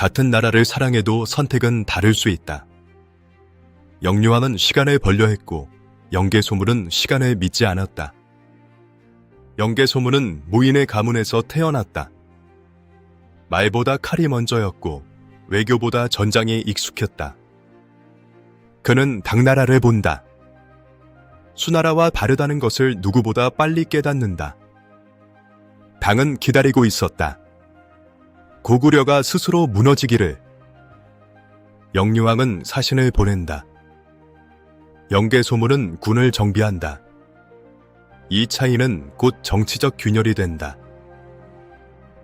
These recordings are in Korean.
같은 나라를 사랑해도 선택은 다를 수 있다. 영유왕은 시간을 벌려했고 영계소물은 시간을 믿지 않았다. 영계소물은 무인의 가문에서 태어났다. 말보다 칼이 먼저였고 외교보다 전장에 익숙했다. 그는 당나라를 본다. 수나라와 다르다는 것을 누구보다 빨리 깨닫는다. 당은 기다리고 있었다. 고구려가 스스로 무너지기를. 영유왕은 사신을 보낸다. 영계소물은 군을 정비한다. 이 차이는 곧 정치적 균열이 된다.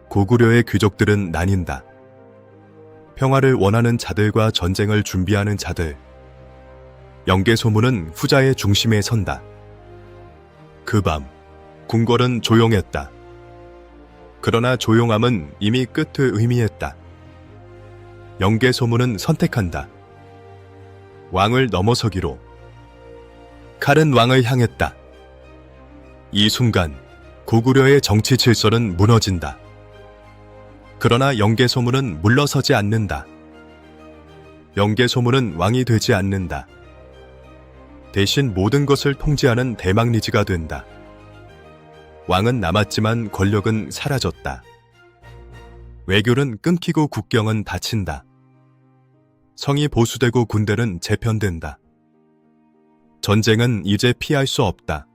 고구려의 귀족들은 나뉜다. 평화를 원하는 자들과 전쟁을 준비하는 자들. 영계소문은 후자의 중심에 선다. 그 밤, 궁궐은 조용했다. 그러나 조용함은 이미 끝을 의미했다. 영계 소문은 선택한다. 왕을 넘어서기로. 칼은 왕을 향했다. 이 순간 고구려의 정치 질서는 무너진다. 그러나 영계 소문은 물러서지 않는다. 영계 소문은 왕이 되지 않는다. 대신 모든 것을 통제하는 대망리지가 된다. 왕은 남았지만 권력은 사라졌다. 외교는 끊기고 국경은 닫힌다. 성이 보수되고 군대는 재편된다. 전쟁은 이제 피할 수 없다.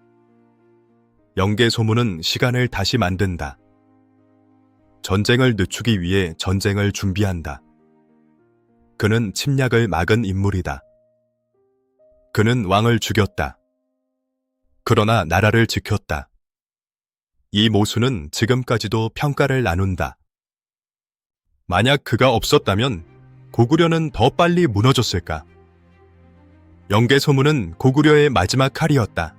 영계 소문은 시간을 다시 만든다. 전쟁을 늦추기 위해 전쟁을 준비한다. 그는 침략을 막은 인물이다. 그는 왕을 죽였다. 그러나 나라를 지켰다. 이 모수는 지금까지도 평가를 나눈다. 만약 그가 없었다면 고구려는 더 빨리 무너졌을까? 영계 소문은 고구려의 마지막 칼이었다.